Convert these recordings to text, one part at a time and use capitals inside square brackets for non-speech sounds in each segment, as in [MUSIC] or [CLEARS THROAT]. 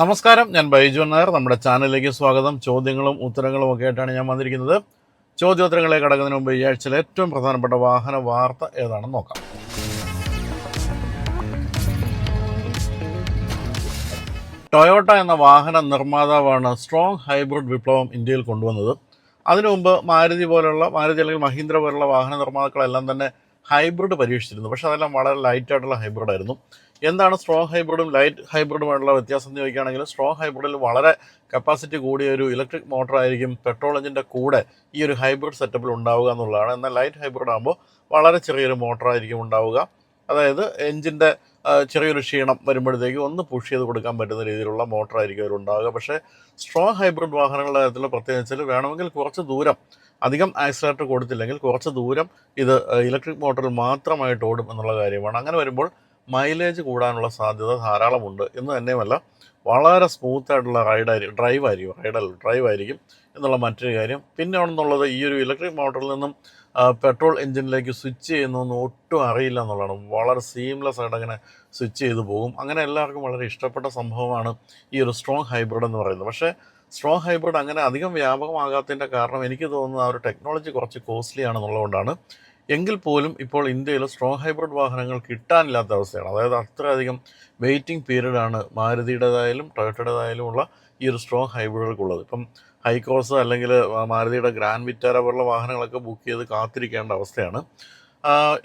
നമസ്കാരം ഞാൻ ബൈജു നായർ നമ്മുടെ ചാനലിലേക്ക് സ്വാഗതം. ചോദ്യങ്ങളും ഉത്തരങ്ങളും ഒക്കെ ആയിട്ടാണ് ഞാൻ വന്നിരിക്കുന്നത്. ചോദ്യോത്തരങ്ങളെ കടക്കുന്നതിന് മുമ്പ് ഈ ആഴ്ചയിലെ ഏറ്റവും പ്രധാനപ്പെട്ട വാഹന വാർത്ത ഏതാണെന്ന് നോക്കാം. ടൊയോട്ട എന്ന വാഹന നിർമ്മാതാവാണ് സ്ട്രോങ് ഹൈബ്രിഡ് വിപ്ലവം ഇന്ത്യയിൽ കൊണ്ടുവന്നത്. അതിനു മുമ്പ് മാരുതി പോലുള്ള മാരുതി അല്ലെങ്കിൽ മഹീന്ദ്ര പോലുള്ള വാഹന നിർമ്മാതാക്കളെല്ലാം തന്നെ ഹൈബ്രിഡ് പരീക്ഷിച്ചിരുന്നു. പക്ഷേ അതെല്ലാം വളരെ ലൈറ്റായിട്ടുള്ള ഹൈബ്രിഡായിരുന്നു. എന്താണ് സ്ട്രോങ് ഹൈബ്രിഡും ലൈറ്റ് ഹൈബ്രിഡുമായിട്ടുള്ള വ്യത്യാസം എന്ന് ചോദിക്കുകയാണെങ്കിൽ സ്ട്രോങ് ഹൈബ്രിഡിൽ വളരെ കപ്പാസിറ്റി കൂടിയ ഒരു ഇലക്ട്രിക് മോട്ടോർ ആയിരിക്കും പെട്രോൾ എഞ്ചിന്റെ കൂടെ ഈ ഒരു ഹൈബ്രിഡ് സെറ്റപ്പിൽ ഉണ്ടാവുക എന്നുള്ളതാണ്. എന്നാൽ ലൈറ്റ് ഹൈബ്രിഡ് ആകുമ്പോൾ വളരെ ചെറിയൊരു മോട്ടോർ ആയിരിക്കും ഉണ്ടാവുക. അതായത് എഞ്ചിന്റെ ചെറിയൊരു ക്ഷീണം വരുമ്പോഴത്തേക്ക് ഒന്ന് പുഷ് ചെയ്ത് കൊടുക്കാൻ പറ്റുന്ന രീതിയിലുള്ള മോട്ടോർ ആയിരിക്കും അവരുണ്ടാവുക പക്ഷേ സ്ട്രോങ് ഹൈബ്രിഡ് വാഹനങ്ങളുടെ കാര്യത്തിൽ പ്രത്യേകിച്ച് വേണമെങ്കിൽ കുറച്ച് ദൂരം അധികം ആക്സിലേറ്റർ കൊടുത്തില്ലെങ്കിൽ കുറച്ച് ദൂരം ഇത് ഇലക്ട്രിക് മോട്ടറിൽ മാത്രമായിട്ട് ഓടും എന്നുള്ള കാര്യമാണ്. അങ്ങനെ വരുമ്പോൾ മൈലേജ് കൂടാനുള്ള സാധ്യത ധാരാളമുണ്ട്. എന്ന് തന്നെയുമല്ല വളരെ സ്മൂത്ത് ആയിട്ടുള്ള റൈഡായിരിക്കും ഡ്രൈവ് ആയിരിക്കും റൈഡല്ല ഡ്രൈവ് ആയിരിക്കും എന്നുള്ള മറ്റൊരു കാര്യം. പിന്നെ ആണെന്നുള്ളത് ഈ ഒരു ഇലക്ട്രിക് മോട്ടറിൽ നിന്നും പെട്രോൾ എഞ്ചിനിലേക്ക് സ്വിച്ച് ചെയ്യുന്നൊന്നും ഒട്ടും അറിയില്ല എന്നുള്ളതാണ്. വളരെ സീംലെസ് ആയിട്ട് അങ്ങനെ സ്വിച്ച് ചെയ്ത് പോകും. അങ്ങനെ എല്ലാവർക്കും വളരെ ഇഷ്ടപ്പെട്ട സംഭവമാണ് ഈ ഒരു സ്ട്രോങ് ഹൈബ്രിഡ് എന്ന് പറയുന്നത്. പക്ഷേ സ്ട്രോങ് ഹൈബ്രിഡ് അങ്ങനെ അധികം വ്യാപകമാകാത്തതിന്റെ കാരണം എനിക്ക് തോന്നുന്നത് ആ ഒരു ടെക്നോളജി കുറച്ച് കോസ്റ്റ്ലി ആണെന്നുള്ളതുകൊണ്ടാണ്. എങ്കിൽ പോലും ഇപ്പോൾ ഇന്ത്യയിൽ സ്ട്രോങ് ഹൈബ്രിഡ് വാഹനങ്ങൾ കിട്ടാനില്ലാത്ത അവസ്ഥയാണ്. അതായത് അത്രയധികം വെയിറ്റിംഗ് പീരീഡാണ് മാരുതിയുടേതായാലും ടൊയറ്റയുടേതായാലും ഉള്ള ഈ ഒരു സ്ട്രോങ് ഹൈബ്രിഡുകൾക്കുള്ളത് ഇപ്പം ഹൈക്കോഴ്സ് അല്ലെങ്കിൽ മാരുതിയുടെ ഗ്രാൻഡ് വിറ്റാര പോലുള്ള വാഹനങ്ങളൊക്കെ ബുക്ക് ചെയ്ത് കാത്തിരിക്കേണ്ട അവസ്ഥയാണ്.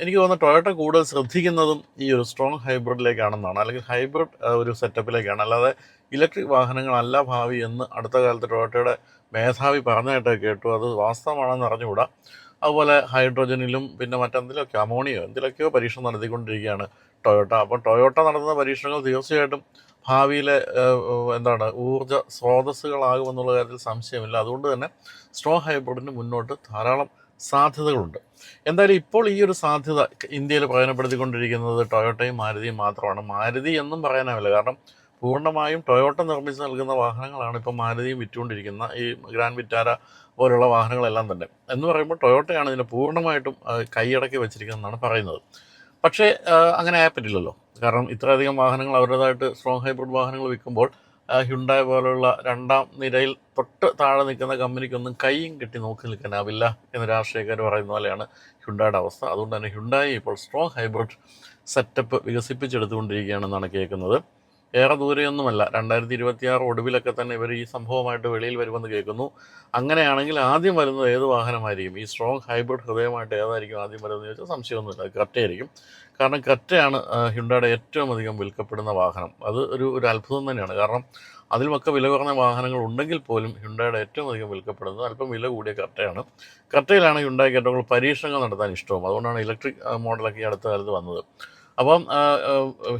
എനിക്ക് തോന്നുന്നു ടൊയോട്ട കൂടുതൽ ശ്രദ്ധിക്കുന്നതും ഈ ഒരു സ്ട്രോങ് ഹൈബ്രിഡിലേക്കാണെന്നാണ് അല്ലെങ്കിൽ ഹൈബ്രിഡ് ഒരു സെറ്റപ്പിലേക്കാണ് അല്ലാതെ ഇലക്ട്രിക് വാഹനങ്ങളല്ല ഭാവി എന്ന് അടുത്ത കാലത്ത് ടൊയോട്ടയുടെ മേധാവി പറഞ്ഞതായിട്ട് കേട്ടു. അത് വാസ്തവമാണെന്ന് അറിഞ്ഞുകൂടാ. അതുപോലെ ഹൈഡ്രോജനിലും പിന്നെ മറ്റെന്തിലൊക്കെ അമോണിയോ എന്തിലൊക്കെയോ പരീക്ഷണം നടത്തിക്കൊണ്ടിരിക്കുകയാണ് ടൊയോട്ട. അപ്പോൾ ടൊയോട്ട നടത്തുന്ന പരീക്ഷണങ്ങൾ തീർച്ചയായിട്ടും ഭാവിയിലെ എന്താണ് ഊർജ സ്രോതസ്സുകളാകുമെന്നുള്ള കാര്യത്തിൽ സംശയമില്ല. അതുകൊണ്ട് തന്നെ സ്ട്രോ ഹൈബ്രിഡിന് മുന്നോട്ട് ധാരാളം സാധ്യതകളുണ്ട്. എന്തായാലും ഇപ്പോൾ ഈ ഒരു സാധ്യത ഇന്ത്യയിൽ പ്രയോജനപ്പെടുത്തിക്കൊണ്ടിരിക്കുന്നത് ടൊയോട്ടയും മാരുതിയും മാത്രമാണ്. മാരുതി എന്നും പറയാനാവില്ല. കാരണം പൂർണമായും ടൊയോട്ട നിർമ്മിച്ച് നൽകുന്ന വാഹനങ്ങളാണ് ഇപ്പോൾ മാരുതിയും വിറ്റുകൊണ്ടിരിക്കുന്ന ഈ ഗ്രാൻഡ് വിറ്റാര പോലുള്ള വാഹനങ്ങളെല്ലാം തന്നെ. എന്ന് പറയുമ്പോൾ ടൊയോട്ടയാണ് ഇതിനെ പൂർണമായിട്ടും കൈയടക്കി വെച്ചിരിക്കുന്നതെന്നാണ് പറയുന്നത്. പക്ഷേ അങ്ങനെ ആയാൽ പറ്റില്ലല്ലോ. കാരണം ഇത്രയധികം വാഹനങ്ങൾ അവരുടേതായിട്ട് സ്ട്രോങ് ഹൈബ്രിഡ് വാഹനങ്ങൾ വിൽക്കുമ്പോൾ ഹ്യുണ്ടായ പോലുള്ള രണ്ടാം നിരയിൽ തൊട്ട് താഴെ നിൽക്കുന്ന കമ്പനിക്കൊന്നും കൈയും കെട്ടി നോക്കി നിൽക്കാനാവില്ല എന്ന് രാഷ്ട്രീയക്കാർ പറയുന്ന പോലെയാണ് ഹ്യുണ്ടായുടെ അവസ്ഥ. അതുകൊണ്ട് തന്നെ ഹ്യുണ്ടായി ഇപ്പോൾ സ്ട്രോങ് ഹൈബ്രിഡ് സെറ്റപ്പ് വികസിപ്പിച്ചെടുത്തുകൊണ്ടിരിക്കുകയാണെന്നാണ് കേൾക്കുന്നത്. ഏറെ ദൂരെയൊന്നുമല്ല. രണ്ടായിരത്തി ഇരുപത്തിയാറ് ഒടുവിലൊക്കെ തന്നെ ഇവർ ഈ സംഭവമായിട്ട് വെളിയിൽ വരുമെന്ന് കേൾക്കുന്നു. അങ്ങനെയാണെങ്കിൽ ആദ്യം വരുന്നത് ഏത് വാഹനമായിരിക്കും? ഈ സ്ട്രോങ് ഹൈബ്രിഡ് ഹൃദയമായിട്ട് ഏതായിരിക്കും ആദ്യം വരുന്നത് ചോദിച്ചാൽ സംശയമൊന്നുമില്ല. അത് ക്രെറ്റയായിരിക്കും കാരണം കറ്റയാണ് ഹ്യുണ്ടയുടെ ഏറ്റവും അധികം വിൽക്കപ്പെടുന്ന വാഹനം. അത് ഒരു ഒരു അത്ഭുതം തന്നെയാണ്. കാരണം അതിലുമൊക്കെ വില കുറഞ്ഞ വാഹനങ്ങൾ ഉണ്ടെങ്കിൽ പോലും ഹിണ്ടയുടെ ഏറ്റവും അധികം വിൽക്കപ്പെടുന്നത് അല്പം വില കൂടിയ കറ്റയാണ് കറ്റയിലാണ് ഹ്യുണ്ടായിക്ക് ഏറ്റവും കൂടുതൽ പരീക്ഷണങ്ങൾ നടത്താൻ ഇഷ്ടവും. അതുകൊണ്ടാണ് ഇലക്ട്രിക് മോഡലൊക്കെ ഈ അടുത്ത കാലത്ത് വന്നത്. അപ്പം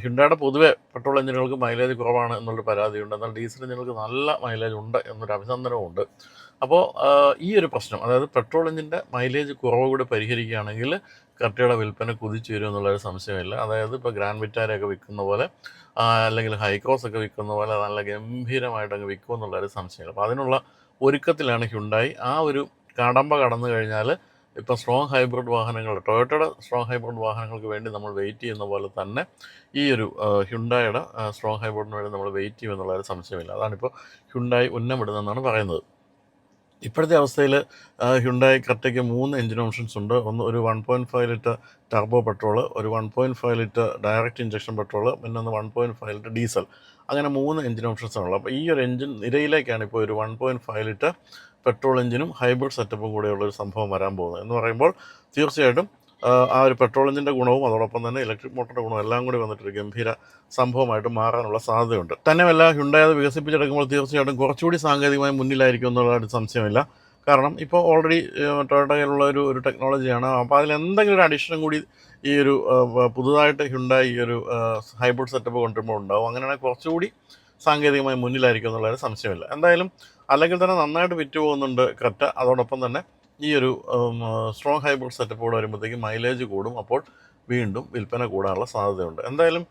ഹിണ്ടയുടെ പൊതുവേ പെട്രോൾ എഞ്ചിനുകൾക്ക് മൈലേജ് കുറവാണ് എന്നുള്ളൊരു പരാതിയുണ്ട്. എന്നാൽ ഡീസൽ എഞ്ചിനുകൾക്ക് നല്ല മൈലേജ് ഉണ്ട് എന്നൊരു അഭിനന്ദനവും ഉണ്ട് അപ്പോൾ ഈ ഒരു പ്രശ്നം അതായത് പെട്രോൾ എഞ്ചിന്റെ മൈലേജ് കുറവ് കൂടി പരിഹരിക്കുകയാണെങ്കിൽ കറക്റ്റയുടെ വിൽപ്പന കുതിച്ചു വരും എന്നുള്ളൊരു സംശയമില്ല. അതായത് ഇപ്പോൾ ഗ്രാൻഡ് വിറ്റാരൊക്കെ വിൽക്കുന്ന പോലെ അല്ലെങ്കിൽ ഹൈക്രോസ് ഒക്കെ വിൽക്കുന്ന പോലെ നല്ല ഗംഭീരമായിട്ട് അങ്ങ് വിൽക്കും എന്നുള്ളൊരു സംശയമില്ല. അപ്പോൾ അതിനുള്ള ഒരുക്കത്തിലാണ് ഹ്യുണ്ടായി. ആ ഒരു കടമ്പ കടന്നു കഴിഞ്ഞാൽ ഇപ്പോൾ സ്ട്രോങ് ഹൈബ്രിഡ് വാഹനങ്ങൾ ടൊയോട്ടയുടെ സ്ട്രോങ് ഹൈബ്രിഡ് വാഹനങ്ങൾക്ക് വേണ്ടി നമ്മൾ വെയിറ്റ് ചെയ്യുന്ന പോലെ തന്നെ ഈ ഒരു ഹ്യുണ്ടായുടെ സ്ട്രോങ് ഹൈബ്രിഡിന് വേണ്ടി നമ്മൾ വെയിറ്റ് ചെയ്യും എന്നുള്ളൊരു സംശയമില്ല. അതാണിപ്പോൾ ഹ്യുണ്ടായി ഉന്നമിടുന്നതെന്നാണ് പറയുന്നത്. ഇപ്പോഴത്തെ അവസ്ഥയിൽ ഹ്യുണ്ടായി കറക്റ്റയ്ക്ക് മൂന്ന് എഞ്ചിൻ ഓപ്ഷൻസ് ഉണ്ട്. ഒന്ന് ഒരു one point five litre turbo petrol ഒരു one point five litre direct injection petrol പിന്നെ ഒന്ന് one point five litre diesel അങ്ങനെ മൂന്ന് എഞ്ചിൻ ഓപ്ഷൻസ് ആണുള്ളത് അപ്പോൾ ഈ ഒരു എഞ്ചിൻ നിരയിലേക്കാണ് ഇപ്പോൾ ഒരു one point five litre petrol എഞ്ചിനും hybrid സെറ്റപ്പും കൂടെയുള്ള ഒരു സംഭവം വരാൻ പോകുന്നത്. എന്ന് പറയുമ്പോൾ തീർച്ചയായിട്ടും ആ, ഒരു പെട്രോൾ എഞ്ചിന്റെ ഗുണവും അതോടൊപ്പം തന്നെ ഇലക്ട്രിക് മോട്ടറിന്റെ ഗുണവും എല്ലാം കൂടി വന്നിട്ടൊരു ഗംഭീര സംഭവമായിട്ട് മാറാനുള്ള സാധ്യതയുണ്ട്. തന്നെയല്ല ഹുണ്ടായത് വികസിപ്പിച്ചെടുക്കുമ്പോൾ തീർച്ചയായിട്ടും കുറച്ചുകൂടി സാങ്കേതികമായി മുന്നിലായിരിക്കും എന്നുള്ളൊരു സംശയമില്ല. കാരണം ഇപ്പോൾ ഓൾറെഡി ടൊയോട്ടയിലുള്ള ഒരു ഒരു ടെക്നോളജിയാണ് അപ്പോൾ അതിൽ എന്തെങ്കിലും ഒരു അഡീഷനും കൂടി ഈ ഒരു പുതുതായിട്ട് ഹുണ്ടായി ഈ ഒരു ഹൈബ്രിഡ് സെറ്റപ്പ് കൊണ്ടുവരുമ്പോൾ ഉണ്ടാവും. അങ്ങനെയാണെങ്കിൽ കുറച്ചുകൂടി സാങ്കേതികമായി മുന്നിലായിരിക്കും എന്നുള്ളൊരു സംശയമില്ല. എന്തായാലും അല്ലെങ്കിൽ തന്നെ നന്നായിട്ട് വിറ്റ് പോകുന്നുണ്ട് ക്രെറ്റ അതോടൊപ്പം തന്നെ ഈ ഒരു സ്ട്രോങ് ഹൈബ്രിഡ് സെറ്റപ്പ് കൂടെ വരുമ്പോഴത്തേക്കും മൈലേജ് കൂടും. അപ്പോൾ വീണ്ടും വിൽപ്പന കൂടാനുള്ള സാധ്യതയുണ്ട്. എന്തായാലും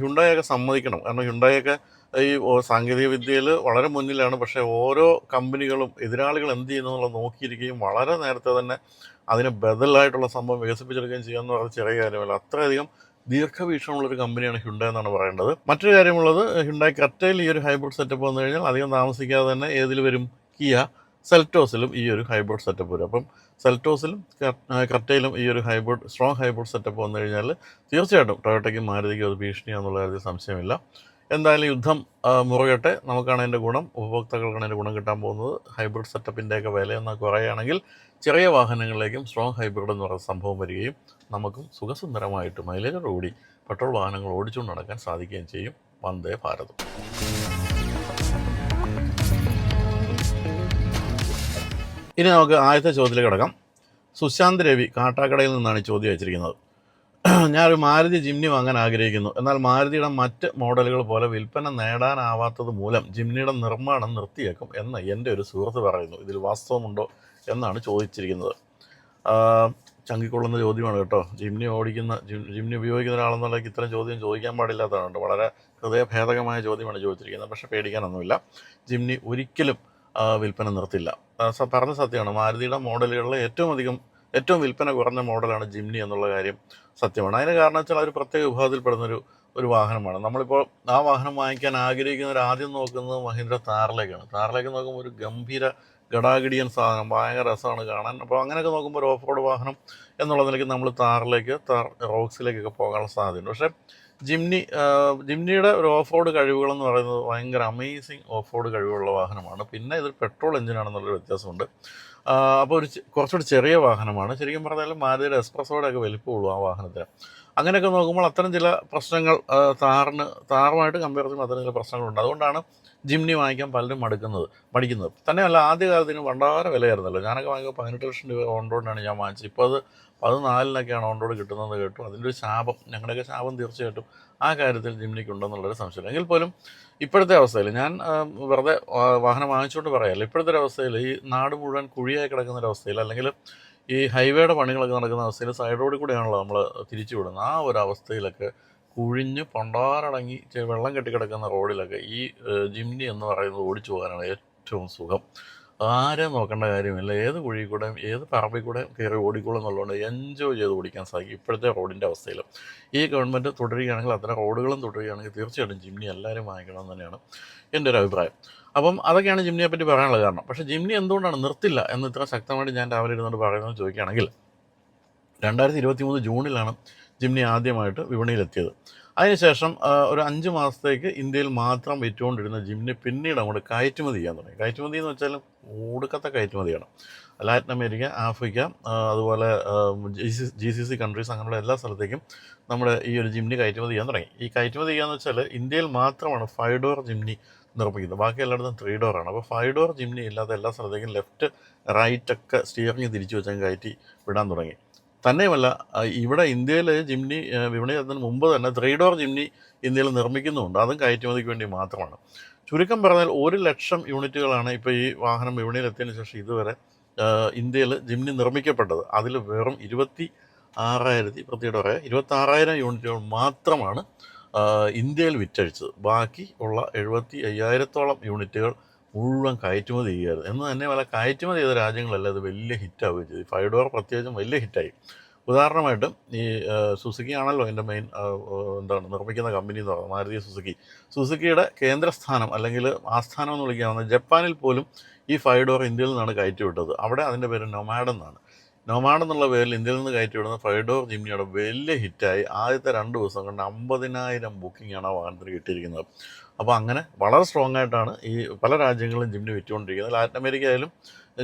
ഹ്യുണ്ടായൊക്കെ സമ്മതിക്കണം. കാരണം ഹ്യുണ്ടായൊക്കെ ഈ സാങ്കേതിക വിദ്യയിൽ വളരെ മുന്നിലാണ്. പക്ഷേ ഓരോ കമ്പനികളും എതിരാളികൾ എന്ത് ചെയ്യുന്നു എന്നുള്ളത് നോക്കിയിരിക്കുകയും വളരെ നേരത്തെ തന്നെ അതിന് ബദലായിട്ടുള്ള സംഭവം വികസിപ്പിച്ചെടുക്കുകയും ചെയ്യുക എന്ന് പറയുന്നത് ചെറിയ കാര്യമല്ല. അത്രയധികം ദീർഘവീക്ഷണമുള്ളൊരു കമ്പനിയാണ് ഹ്യുണ്ടായി എന്നാണ് പറയേണ്ടത്. മറ്റൊരു കാര്യമുള്ളത് ഹ്യുണ്ടായി കറ്റയിൽ ഈ ഒരു ഹൈബ്രിഡ് സെറ്റപ്പ് വന്നു കഴിഞ്ഞാൽ അധികം താമസിക്കാതെ തന്നെ ഏതിൽ വരും? കിയ സെൽറ്റോസിലും ഈ ഒരു ഹൈബ്രിഡ് സെറ്റപ്പ് വരും. അപ്പം സെൽറ്റോസിലും കറ്റയിലും ഈ ഒരു ഹൈബ്രിഡ് സ്ട്രോങ് ഹൈബ്രിഡ് സെറ്റപ്പ് വന്നു കഴിഞ്ഞാൽ തീർച്ചയായിട്ടും ടൊയോട്ടയ്ക്കും മാരുതിക്കും അത് ഭീഷണിയാണെന്നുള്ള കാര്യത്തിൽ സംശയമില്ല. എന്തായാലും യുദ്ധം മുറുകട്ടെ. നമുക്കാണ് അതിന്റെ ഗുണം ഉപഭോക്താക്കൾക്കാണ് അതിന്റെ ഗുണം കിട്ടാൻ പോകുന്നത്. ഹൈബ്രിഡ് സെറ്റപ്പിന്റെയൊക്കെ വിലയെന്ന് കുറയുകയാണെങ്കിൽ ചെറിയ വാഹനങ്ങളിലേക്കും സ്ട്രോങ് ഹൈബ്രിഡ് എന്ന് പറയുന്ന സംഭവം വരികയും നമുക്കും സുഖസുന്ദരമായിട്ട് മൈലേജോടുകൂടി പെട്രോൾ വാഹനങ്ങൾ ഓടിച്ചുകൊണ്ട് നടക്കാൻ സാധിക്കുകയും ചെയ്യും. വന്ദേ ഭാരതം. ഇനി നമുക്ക് ആദ്യത്തെ ചോദ്യത്തിലേക്ക് കിടക്കാം. സുശാന്ത് രവി കാട്ടാക്കടയിൽ നിന്നാണ് ചോദ്യം വെച്ചിരിക്കുന്നത് [CLEARS THROAT] ഞാനൊരു മാരുതി ജിംനി വാങ്ങാൻ ആഗ്രഹിക്കുന്നു. എന്നാൽ മാരുതിയുടെ മറ്റ് മോഡലുകൾ പോലെ വിൽപ്പന നേടാനാവാത്തത് മൂലം ജിംനിയുടെ നിർമ്മാണം നിർത്തിയേക്കും എന്ന് എന്റെ ഒരു സുഹൃത്ത് പറയുന്നു. ഇതിൽ വാസ്തവമുണ്ടോ എന്നാണ് ചോദിച്ചിരിക്കുന്നത്. ചങ്കിക്കൊള്ളുന്ന ചോദ്യമാണ് കേട്ടോ. ജിംനി ഓടിക്കുന്ന ജിംനി ഉപയോഗിക്കുന്ന ഒരാളെന്നുള്ളതൊക്കെ ഇത്തരം ചോദ്യം ചോദിക്കാൻ പാടില്ലാത്തതാണ് വളരെ ഹൃദയഭേദകമായ ചോദ്യമാണ് ചോദിച്ചിരിക്കുന്നത്. പക്ഷേ പേടിക്കാനൊന്നുമില്ല. ജിംനി ഒരിക്കലും വിൽപ്പന നിർത്തില്ല. പറഞ്ഞ സത്യമാണ്. മാരുതിയുടെ മോഡലുകളിൽ ഏറ്റവും അധികം ഏറ്റവും വിൽപ്പന കുറഞ്ഞ മോഡലാണ് ജിംനി എന്നുള്ള കാര്യം സത്യമാണ്. അതിന് കാരണം വെച്ചാൽ ഒരു പ്രത്യേക വിഭാഗത്തിൽപ്പെടുന്നൊരു ഒരു വാഹനമാണ്. നമ്മളിപ്പോൾ ആ വാഹനം വാങ്ങിക്കാൻ ആഗ്രഹിക്കുന്നവർ ആദ്യം നോക്കുന്നത് മഹീന്ദ്ര താറിലേക്കാണ് താറിലേക്ക് നോക്കുമ്പോൾ ഒരു ഗംഭീര ഗടാഗടിയൻ സാധനം ഭയങ്കര രസമാണ് കാണാൻ. അപ്പോൾ അങ്ങനെയൊക്കെ നോക്കുമ്പോൾ ഒരു ഓഫ് റോഡ് വാഹനം എന്നുള്ള നിലയ്ക്ക് നമ്മൾ താറിലേക്ക് താർ റോക്സിലേക്കൊക്കെ പോകാനുള്ള സാധ്യതയുണ്ട്. പക്ഷേ ജിംനി ജിംനിയുടെ ഒരു ഓഫ് റോഡ് കഴിവുകളെന്ന് പറയുന്നത് ഭയങ്കര അമേസിങ് ഓഫ് റോഡ് കഴിവുള്ള വാഹനമാണ്. പിന്നെ ഇത് പെട്രോൾ എഞ്ചിനാണെന്നുള്ളൊരു വ്യത്യാസമുണ്ട്. അപ്പോൾ ഒരു കുറച്ചുകൂടി ചെറിയ വാഹനമാണ്. ശരിക്കും പറഞ്ഞാൽ മാരുതിയുടെ എക്സ്പ്രസോടെ ഒക്കെ വലിപ്പമുള്ളൂ ആ വാഹനത്തിന്. അങ്ങനെയൊക്കെ നോക്കുമ്പോൾ അത്തരം ചില പ്രശ്നങ്ങൾ താറിന് താറുമായിട്ട് കമ്പയർ ചെയ്യുമ്പോൾ അത്തരം ചില പ്രശ്നങ്ങളുണ്ട്. അതുകൊണ്ടാണ് ജിംനി വാങ്ങിക്കാൻ പലരും മടുക്കുന്നത് മടിക്കുന്നത്. തന്നെയല്ല ആദ്യകാലത്തിന് ഭണ്ഡാര വിലയായിരുന്നല്ലോ. ഞാനൊക്കെ വാങ്ങിയപ്പോൾ പതിനെട്ട് ലക്ഷം രൂപ ഓൺ റോഡിനാണ് ഞാൻ വാങ്ങിച്ചത്. ഇപ്പോൾ അത് പതിനാലിനൊക്കെയാണ് ഓൺ റോഡ് കിട്ടുന്നത് കേട്ടു. അതിന്റെ ഒരു ശാപം ഞങ്ങളുടെയൊക്കെ ശാപം തീർച്ചയായിട്ടും ആ കാര്യത്തിൽ ജിംനിക്ക് ഉണ്ടെന്നുള്ളൊരു സംശയം എങ്കിൽ പോലും ഇപ്പോഴത്തെ അവസ്ഥയിൽ ഞാൻ വെറുതെ വാഹനം വാങ്ങിച്ചുകൊണ്ട് പറയാമല്ലോ ഇപ്പോഴത്തെ ഒരു അവസ്ഥയിൽ ഈ നാട് മുഴുവൻ കുഴിയായി കിടക്കുന്ന ഒരു അവസ്ഥയിൽ അല്ലെങ്കിൽ ഈ ഹൈവേയുടെ പണികളൊക്കെ നടക്കുന്ന അവസ്ഥയിൽ സൈഡ് റോഡിൽ കൂടെയാണല്ലോ നമ്മൾ തിരിച്ചു വിടുന്നത്. ആ ഒരു അവസ്ഥയിലൊക്കെ കുഴിഞ്ഞ് പണ്ടാറടങ്ങി വെള്ളം കെട്ടിക്കിടക്കുന്ന റോഡിലൊക്കെ ഈ ജിംനി എന്ന് പറയുന്നത് ഓടിച്ചു പോകാനാണ് ഏറ്റവും സുഖം. ആരും നോക്കേണ്ട കാര്യമില്ല. ഏത് കുഴി കൂടെയും ഏത് പറമ്പിൽ കൂടെയും കയറി ഓടിക്കോളും എന്നുള്ളതുകൊണ്ട് എൻജോയ് ചെയ്ത് ഓടിക്കാൻ സാധിക്കും ഇപ്പോഴത്തെ റോഡിന്റെ അവസ്ഥയിൽ ഈ ഗവൺമെന്റ് തുടരുകയാണെങ്കിൽ അത്തരം റോഡുകളും തുടരുകയാണെങ്കിൽ തീർച്ചയായിട്ടും ജിംനി എല്ലാവരും വാങ്ങിക്കണം എന്ന് തന്നെയാണ് എന്റെ ഒരു അഭിപ്രായം. അപ്പം അതൊക്കെയാണ് ജിംനിയെ പറ്റി പറയാനുള്ള കാരണം. പക്ഷേ ജിംനി എന്തുകൊണ്ടാണ് നിർത്തില്ല എന്ന് ഇത്ര ശക്തമായിട്ട് ഞാൻ രാവിലെ ഇരുന്നുകൊണ്ട് പറയുന്നത് ചോദിക്കുകയാണെങ്കിൽ രണ്ടായിരത്തി ഇരുപത്തി മൂന്ന് ജൂണിലാണ് ജിംനി ആദ്യമായിട്ട് വിപണിയിലെത്തിയത്. അതിനുശേഷം ഒരു അഞ്ച് മാസത്തേക്ക് ഇന്ത്യയിൽ മാത്രം വിറ്റുകൊണ്ടിരുന്ന ജിംനി പിന്നീട് അങ്ങോട്ട് കയറ്റുമതി ചെയ്യാൻ തുടങ്ങി. കയറ്റുമതി എന്ന് വെച്ചാൽ ഒടുക്കത്തെ കയറ്റുമതിയാണ്. ലാറ്റിൻ അമേരിക്ക ആഫ്രിക്ക അതുപോലെ ജി സി സി കൺട്രീസ് അങ്ങനെയുള്ള എല്ലാ സ്ഥലത്തേക്കും നമ്മുടെ ഈ ഒരു ജിംനി കയറ്റുമതി ചെയ്യാൻ തുടങ്ങി. ഈ കയറ്റുമതി ചെയ്യാന്ന് വെച്ചാൽ ഇന്ത്യയിൽ മാത്രമാണ് ഫൈവ് ഡോർ ജിംനി നിർമ്മിക്കുന്നത്. ബാക്കി എല്ലായിടത്തും ത്രീ ഡോറാണ് അപ്പോൾ ഫൈവ് ഡോർ ജിംനി ഇല്ലാത്ത എല്ലാ സ്ഥലത്തേക്കും ലെഫ്റ്റ് റൈറ്റ് ഒക്കെ സ്റ്റിയറിങ് തിരിച്ചു വെച്ചാൽ കയറ്റി വിടാൻ തുടങ്ങി. തന്നെയുമല്ല ഇവിടെ ഇന്ത്യയിൽ ജിംനി വിപണി വിപണിയെത്തുന്നതിന് മുമ്പ് തന്നെ ത്രീ ഡോർ ജിംനി ഇന്ത്യയിൽ നിർമ്മിക്കുന്നുമുണ്ട്. അതും കയറ്റുമതിക്ക് വേണ്ടി മാത്രമാണ്. ചുരുക്കം പറഞ്ഞാൽ ഒരു ലക്ഷം യൂണിറ്റുകളാണ് ഇപ്പോൾ ഈ വാഹനം വിപണിയിലെത്തിയതിനു ശേഷം ഇതുവരെ ഇന്ത്യയിൽ ജിംനി നിർമ്മിക്കപ്പെട്ടത്. അതിൽ വെറും ഇരുപത്തി ആറായിരത്തി പ്രത്യേകം പറയാം ഇരുപത്തി ആറായിരം യൂണിറ്റുകൾ മാത്രമാണ് ഇന്ത്യയിൽ വിറ്റഴിച്ചത്. ബാക്കി ഉള്ള എഴുപത്തി അയ്യായിരത്തോളം യൂണിറ്റുകൾ മുഴുവൻ കയറ്റുമതി ചെയ്യുമായിരുന്നു എന്ന് തന്നെ പല കയറ്റുമതി ചെയ്ത രാജ്യങ്ങളല്ല അത് വലിയ ഹിറ്റാവുകയും ചെയ്തു. ഫൈവ് ഡോർ പ്രത്യേകിച്ചും വലിയ ഹിറ്റായി ഉദാഹരണമായിട്ട് ഈ സുസുക്കി ആണല്ലോ എന്റെ മെയിൻ എന്താണ് നിർമ്മിക്കുന്ന കമ്പനി എന്ന് പറയുന്നത് മാരുതി സുസുക്കി. സുസുക്കിയുടെ കേന്ദ്രസ്ഥാനം അല്ലെങ്കിൽ ആസ്ഥാനം എന്ന് വിളിക്കാവുന്ന ജപ്പാനിൽ പോലും ഈ ഫൈവ് ഡോർ ഇന്ത്യയിൽ നിന്നാണ് കയറ്റിവിട്ടത്. അവിടെ അതിന്റെ പേര് നൊമാഡ് എന്നാണ്. നൊമാഡ് എന്നുള്ള പേരിൽ ഇന്ത്യയിൽ നിന്ന് കയറ്റിവിടുന്ന ഫൈവ് ഡോർ ജിംനിയുടെ വലിയ ഹിറ്റായി ആദ്യത്തെ രണ്ട് ദിവസം കൊണ്ട് അമ്പതിനായിരം ബുക്കിംഗാണ് ആ വാഹനത്തിന് കിട്ടിയിരിക്കുന്നത്. അപ്പോൾ അങ്ങനെ വളരെ സ്ട്രോങ് ആയിട്ടാണ് ഈ പല രാജ്യങ്ങളും ജിംനി വിറ്റുകൊണ്ടിരിക്കുന്നത്. ലാറ്റിൻ അമേരിക്ക ആയാലും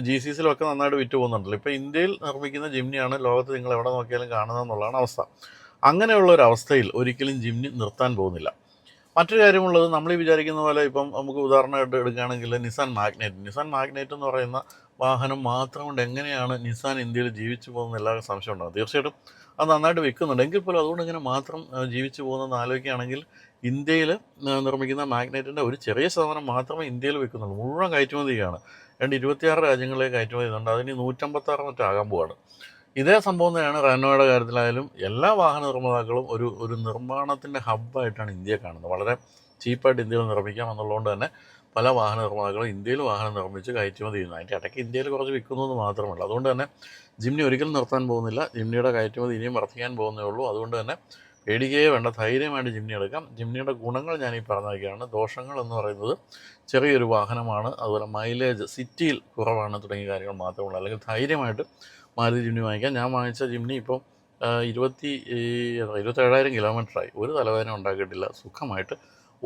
ജി സി സിയിലൊക്കെ നന്നായിട്ട് വിറ്റ് പോകുന്നുണ്ടല്ലോ ഇപ്പോൾ ഇന്ത്യയിൽ നിർമ്മിക്കുന്ന ജിംനിയാണ് ലോകത്ത് നിങ്ങൾ എവിടെ നോക്കിയാലും കാണുന്നതെന്നുള്ളതാണ് അവസ്ഥ. അങ്ങനെയുള്ള ഒരു അവസ്ഥയിൽ ഒരിക്കലും ജിംനി നിർത്താൻ പോകുന്നില്ല. മറ്റൊരു കാര്യമുള്ളത് നമ്മൾ ഈ വിചാരിക്കുന്ന പോലെ ഇപ്പം നമുക്ക് ഉദാഹരണമായിട്ട് എടുക്കുകയാണെങ്കിൽ നിസാൻ മാഗ്നേറ്റ്. നിസാൻ മാഗ്നേറ്റ് എന്ന് പറയുന്ന വാഹനം മാത്രം കൊണ്ട് എങ്ങനെയാണ് നിസാൻ ഇന്ത്യയിൽ ജീവിച്ചു പോകുന്ന എല്ലാ സംശയം ഉണ്ടാകും തീർച്ചയായിട്ടും അത് നന്നായിട്ട് വിൽക്കുന്നുണ്ട്. എങ്കിൽ പോലും അതുകൊണ്ട് ഇങ്ങനെ മാത്രം ജീവിച്ചു പോകുന്നതെന്ന് ആലോചിക്കുകയാണെങ്കിൽ ഇന്ത്യയിൽ നിർമ്മിക്കുന്ന മാഗ്നൈറ്റിന്റെ ഒരു ചെറിയ ശതമാനം മാത്രമേ ഇന്ത്യയിൽ വിൽക്കുന്നുള്ളൂ മുഴുവൻ കയറ്റുമതിയാണ്. രണ്ട് ഇരുപത്തിയാറ് രാജ്യങ്ങളിലേക്ക് കയറ്റുമതി ചെയ്യുന്നുണ്ട് അതിന് നൂറ്റമ്പത്താറ് മറ്റാകാൻ പോവാണ്. ഇതേ സംഭവം തന്നെയാണ് റെനോയുടെ കാര്യത്തിലായാലും എല്ലാ വാഹന നിർമ്മാതാക്കളും ഒരു ഒരു നിർമ്മാണത്തിന്റെ ഹബ്ബായിട്ടാണ് ഇന്ത്യയെ കാണുന്നത്. വളരെ ചീപ്പായിട്ട് ഇന്ത്യയിൽ നിർമ്മിക്കാം എന്നുള്ളതുകൊണ്ട് തന്നെ പല വാഹന നിർമ്മാതാക്കളും ഇന്ത്യയിൽ വാഹനം നിർമ്മിച്ച് കയറ്റുമതി ചെയ്യുന്നു. അതിന്റെ ഇടയ്ക്ക് ഇന്ത്യയിൽ കുറച്ച് വിൽക്കുന്നു എന്ന് മാത്രമല്ല അതുകൊണ്ട് തന്നെ ജിംനി ഒരിക്കലും നിർത്താൻ പോകുന്നില്ല. ജിംനിയുടെ കയറ്റുമതി ഇനിയും വർദ്ധിക്കാൻ പോകുന്നേ ഉള്ളൂ. അതുകൊണ്ട് തന്നെ പേടിക്കുകയേ വേണ്ട ധൈര്യമായിട്ട് ജിംനി എടുക്കാം. ജിംനിയുടെ ഗുണങ്ങൾ ഞാൻ ഈ പറഞ്ഞിരിക്കുകയാണ് ദോഷങ്ങൾ എന്ന് പറയുന്നത് ചെറിയൊരു വാഹനമാണ് അതുപോലെ മൈലേജ് സിറ്റിയിൽ കുറവാണ് തുടങ്ങിയ കാര്യങ്ങൾ മാത്രമേ ഉള്ളൂ. അല്ലെങ്കിൽ ധൈര്യമായിട്ട് മാരുതി ജിംനി വാങ്ങിക്കാം. ഞാൻ വാങ്ങിച്ച ജിംനി ഇപ്പം ഇരുപത്തി ഇരുപത്തേഴായിരം കിലോമീറ്ററായി. ഒരു തലവേദന ഉണ്ടാക്കിയിട്ടില്ല. സുഖമായിട്ട്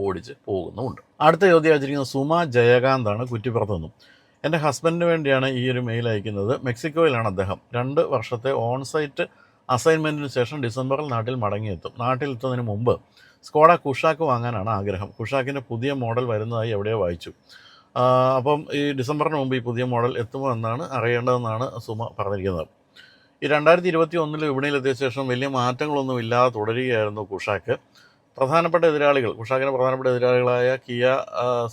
ഓടിച്ച് പോകുന്നുമുണ്ട്. അടുത്ത ചോദ്യം അയച്ചിരിക്കുന്നത് സുമ ജയകാന്താണ് കുറ്റിപ്പുറത്ത് നിന്നും എന്റെ ഹസ്ബൻഡിന് വേണ്ടിയാണ് ഈ ഒരു മെയിൽ അയക്കുന്നത്. മെക്സിക്കോയിലാണ് അദ്ദേഹം. രണ്ട് വർഷത്തെ ഓൺസൈറ്റ് അസൈൻമെന്റിന് ശേഷം ഡിസംബറിൽ നാട്ടിൽ മടങ്ങിയെത്തും. നാട്ടിലെത്തുന്നതിന് മുമ്പ് സ്കോഡ കുഷാക്ക് വാങ്ങാനാണ് ആഗ്രഹം. കുഷാക്കിന്റെ പുതിയ മോഡൽ വരുന്നതായി എവിടെയോ വായിച്ചു. അപ്പം ഈ ഡിസംബറിന് മുമ്പ് ഈ പുതിയ മോഡൽ എത്തുമോ എന്നാണ് അറിയേണ്ടതെന്നാണ് സുമ പറഞ്ഞിരിക്കുന്നത്. ഈ രണ്ടായിരത്തി ഇരുപത്തി ഒന്നിൽ വിപണിയിലെത്തിയ ശേഷം വലിയ മാറ്റങ്ങളൊന്നും ഇല്ലാതെ തുടരുകയായിരുന്നു കുഷാക്ക് പ്രധാനപ്പെട്ട എതിരാളികൾ കുഷാക്കിന്റെ പ്രധാനപ്പെട്ട എതിരാളികളായ കിയ